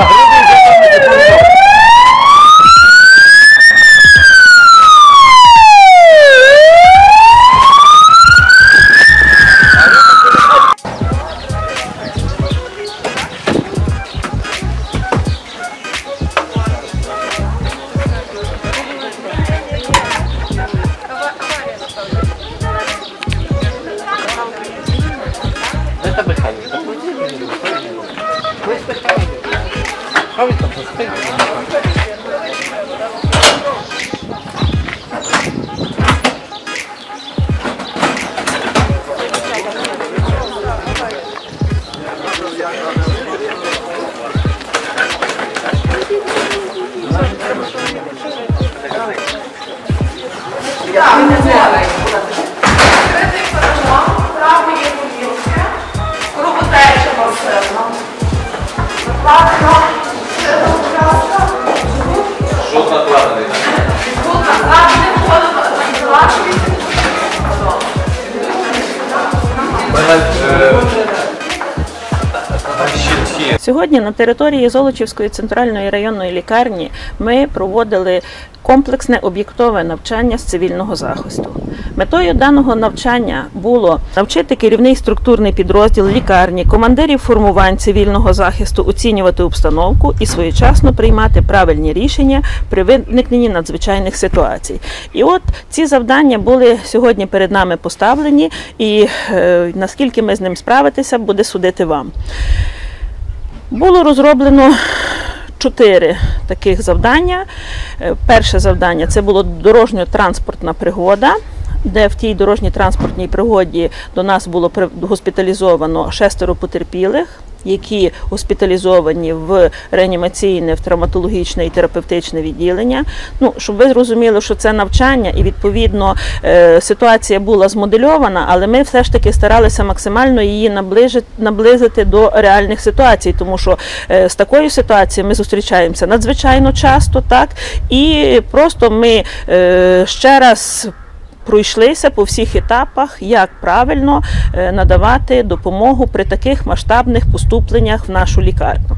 Oh, But Сьогодні на території Золочівської центральної районної лікарні ми проводили комплексне об'єктове навчання з цивільного захисту. Метою даного навчання було навчити керівний структурний підрозділ лікарні, командирів формувань цивільного захисту оцінювати обстановку і своєчасно приймати правильні рішення при виникненні надзвичайних ситуацій. І от ці завдання були сьогодні перед нами поставлені, і е, наскільки ми з ним справитися, буде судити вам. Було розроблено чотири таких завдання. Е, Перше завдання це було дорожньо-транспортна пригода. Де в тій дорожній транспортній пригоді до нас було госпіталізовано шестеро потерпілих, які госпіталізовані в реанімаційне, в травматологічне і терапевтичне відділення. Ну, щоб ви зрозуміли, що це навчання, і відповідно е, ситуація була змодельована, але ми все ж таки старалися максимально її наближити, наблизити до реальних ситуацій, тому що е, з такою ситуацією ми зустрічаємося надзвичайно часто, так і просто ми е, ще раз. Пройшлися по всіх етапах, як правильно е, надавати допомогу при таких масштабних поступленнях в нашу лікарню.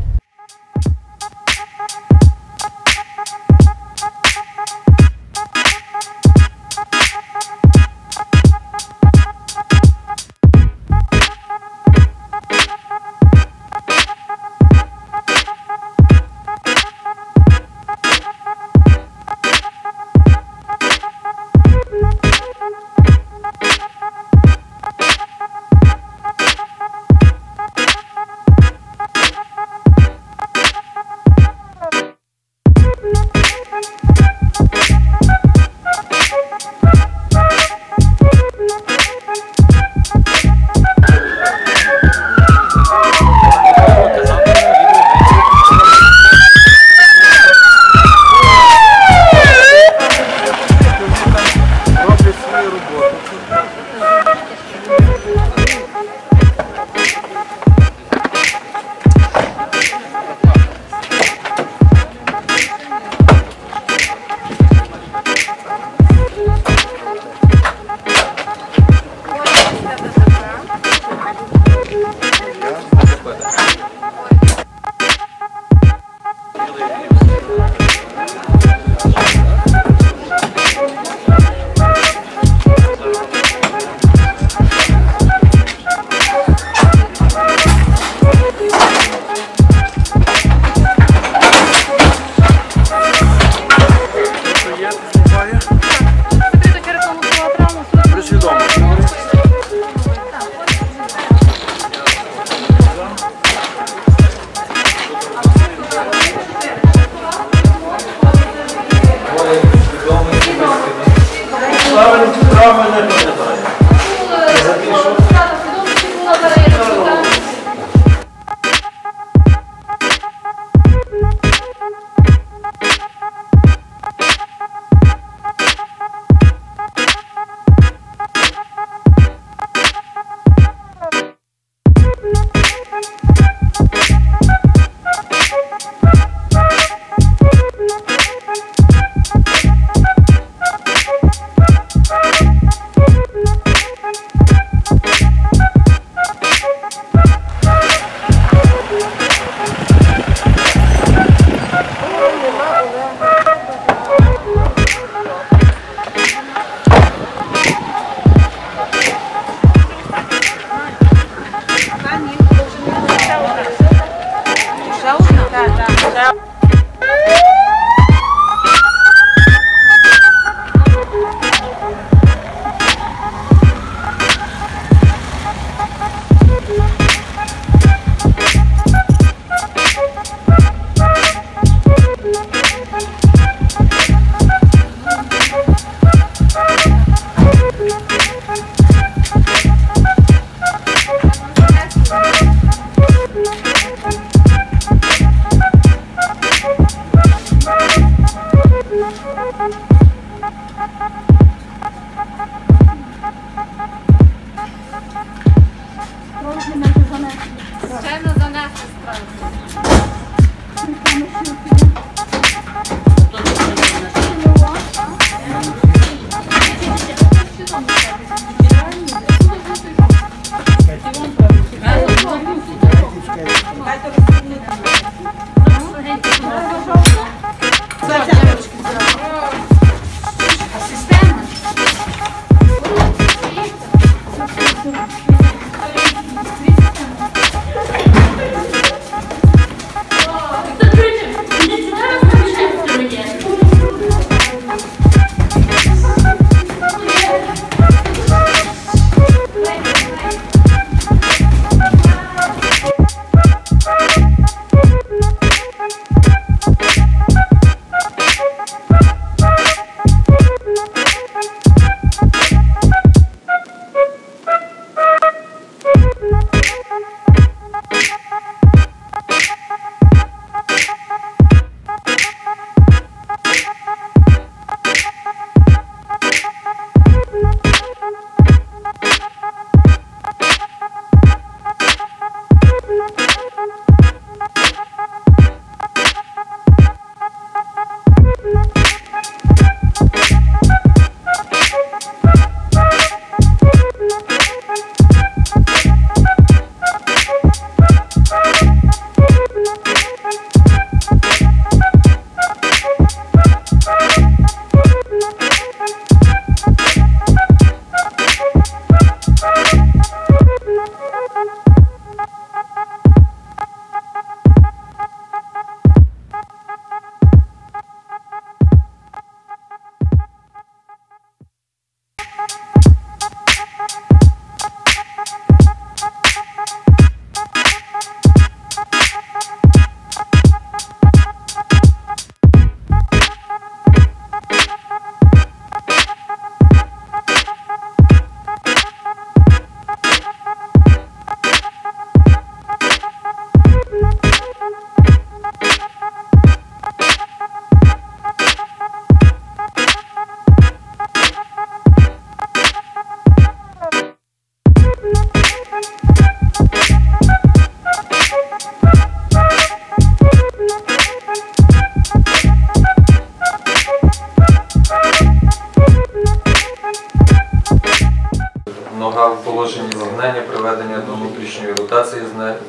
Нога в положенні згинання, приведення до внутрішньої ротації,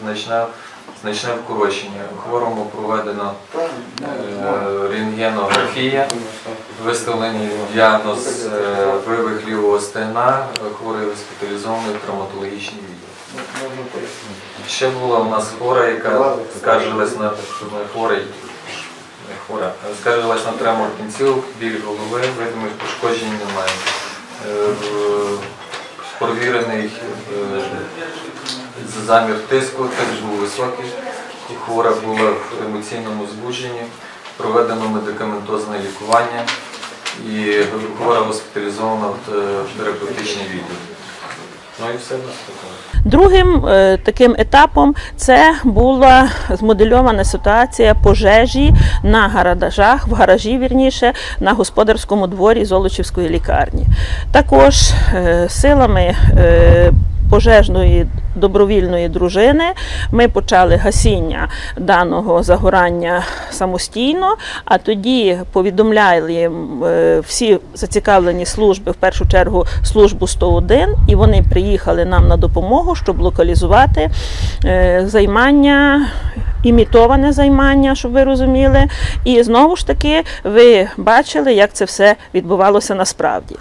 значне, значне вкорочення. Хворому проведено е, рентгенографія, виставлений діагноз е, вивих лівого стегна, хворий госпіталізований в травматологічний відділ. Ще була у нас хвора, яка скаржилась на хворий, не хвора, скаржилась на тремор кінців, біль голови, видимих пошкоджень немає. Е, Провірений е, замір тиску, тиск був високий, хвора була в емоційному збудженні, проведено медикаментозне лікування і хвора госпіталізована в терапевтичній в терапевтичний відділ. Другим е, таким етапом це була змодельована ситуація пожежі на гаражах, в гаражі вірніше, на господарському дворі Золочівської лікарні. Також е, силами е, пожежної добровільної дружини ми почали гасіння даного загорання самостійно, а тоді повідомляли е, всі зацікавлені служби, в першу чергу службу 101, і вони приїхали нам на допомогу, щоб локалізувати е, займання. Імітоване займання, щоб ви розуміли, і знову ж таки ви бачили, як це все відбувалося насправді.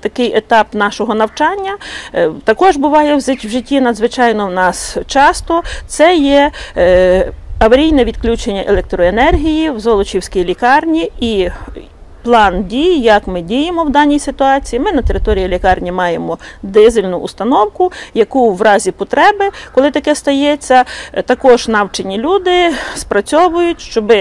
Такий етап нашого навчання е, також буває в житті надзвичайно в нас часто. Це є е, аварійне відключення електроенергії в Золочівській лікарні і. План дій, як ми діємо в даній ситуації. Ми на території лікарні маємо дизельну установку, яку в разі потреби, коли таке стається, е, також навчені люди спрацьовують, щоб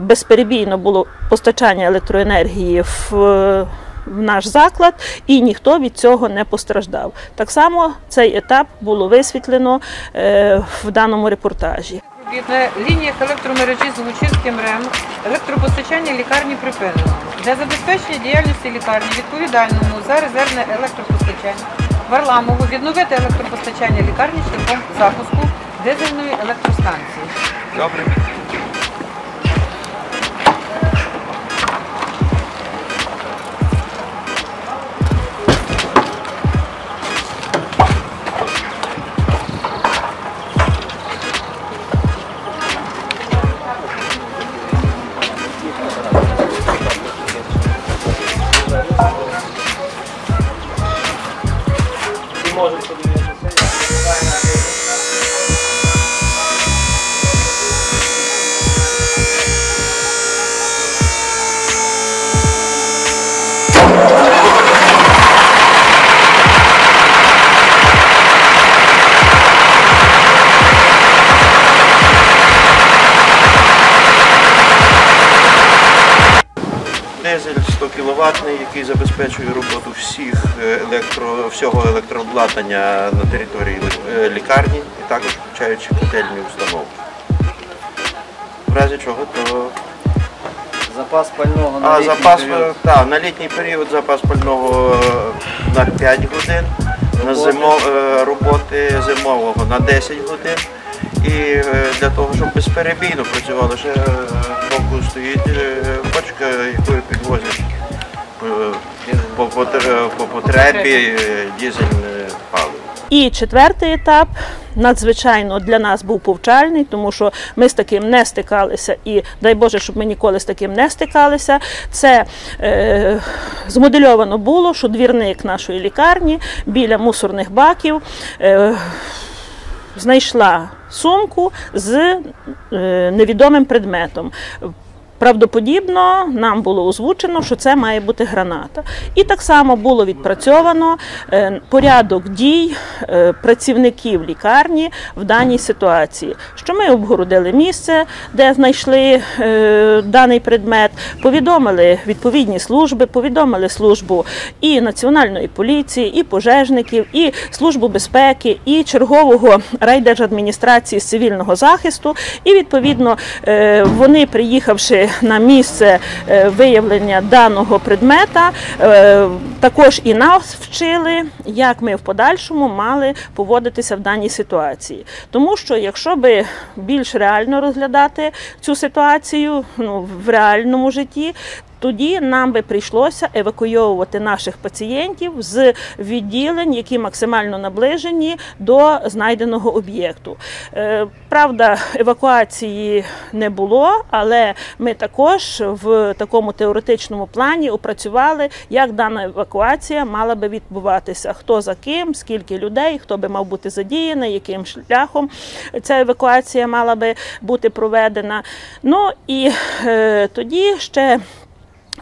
безперебійно було постачання електроенергії в е, в наш заклад, і ніхто від цього не постраждав. Так само цей етап було висвітлено е, в даному репортажі. на лініях електромережі з Лучинським РЕМ електропостачання лікарні припинено. Для забезпечення діяльності лікарні відповідальному за резервне електропостачання Варламову відновити електропостачання лікарні шляхом запуску дизельної електростанції. Добре. Może sobie nie 100 який забезпечує роботу всіх е, електро, всього електрообладнання на території е, лікарні і також включаючи котельні установки. В разі чого, то Запас пального на а, літній запас період. е, та, на літній період запас пального на 5 годин, на Роботи. зимо, е, роботи зимового на 10 годин. І для того, щоб безперебійно працювало, ще боку стоїть бочка, якою підвозять по, потр- по потребі е, дизельне паливо. І четвертий етап надзвичайно для нас був повчальний, тому що ми з таким не стикалися, і дай Боже, щоб ми ніколи з таким не стикалися. Це е, змодельовано було, що двірник нашої лікарні біля мусорних баків. Е, Знайшла сумку з е, невідомим предметом. Правдоподібно нам було озвучено, що це має бути граната. І так само було відпрацьовано е, порядок дій е, працівників лікарні в даній ситуації. Що ми обгородили місце, де знайшли е, даний предмет, повідомили відповідні служби, повідомили службу і національної поліції, і пожежників, і службу безпеки, і чергового райдержадміністрації з цивільного захисту. І відповідно вони, приїхавши на місце е, виявлення даного предмета, е, також і нас вчили, як ми в подальшому мали поводитися в даній ситуації. Тому що, якщо би більш реально розглядати цю ситуацію ну, в реальному житті, тоді нам би прийшлося евакуйовувати наших пацієнтів з відділень, які максимально наближені до знайденого об'єкту. Е, Правда, евакуації не було, але ми також в такому теоретичному плані опрацювали, як дана евакуація мала би відбуватися, хто за ким, скільки людей, хто би мав бути задіяний, яким шляхом ця евакуація мала би бути проведена. Ну і е, тоді ще.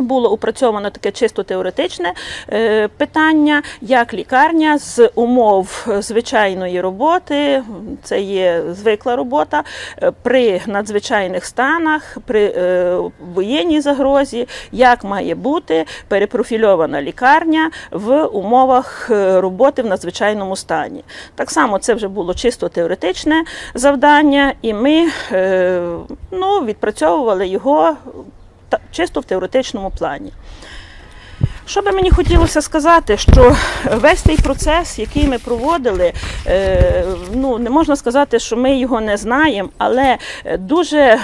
Було опрацьовано таке чисто теоретичне е, питання, як лікарня з умов звичайної роботи, це є звикла робота, е, при надзвичайних станах, при е, воєнній загрозі, як має бути перепрофільована лікарня в умовах е, роботи в надзвичайному стані. Так само це вже було чисто теоретичне завдання, і ми е, ну, відпрацьовували його чисто в теоретичному плані. Що би мені хотілося сказати, що весь цей процес, який ми проводили, е, ну не можна сказати, що ми його не знаємо, але дуже.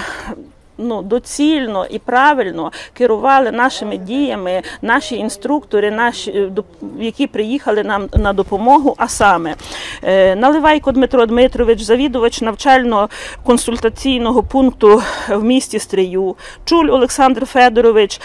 Ну, доцільно і правильно керували нашими діями наші інструктори, наші, е, які приїхали нам на допомогу. А саме е, Наливайко Дмитро Дмитрович, завідувач навчально-консультаційного пункту в місті Стрию, Чуль Олександр Федорович,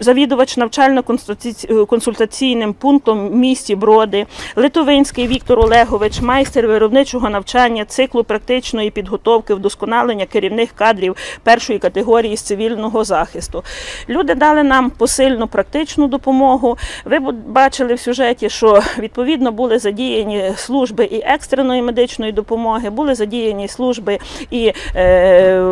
завідувач навчально-консультаційним пунктом в місті Броди, Литовинський Віктор Олегович, майстер виробничого навчання циклу практичної підготовки, вдосконалення керівних кадрів першої категорії з цивільного захисту. Люди дали нам посильну практичну допомогу. Ви бачили в сюжеті, що відповідно були задіяні служби і екстреної медичної допомоги, були задіяні служби і. Е,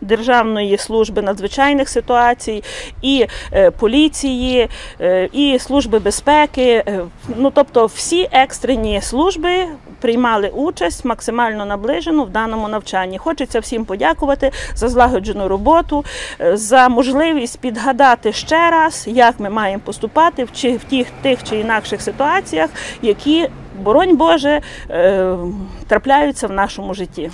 Державної служби надзвичайних ситуацій, і е, поліції, е, і служби безпеки. Е, ну тобто всі екстрені служби приймали участь максимально наближену в даному навчанні. Хочеться всім подякувати за злагоджену роботу, е, за можливість підгадати ще раз, як ми маємо поступати в, чи, тих, тих чи інакших ситуаціях, які, боронь Боже, е, трапляються в нашому житті.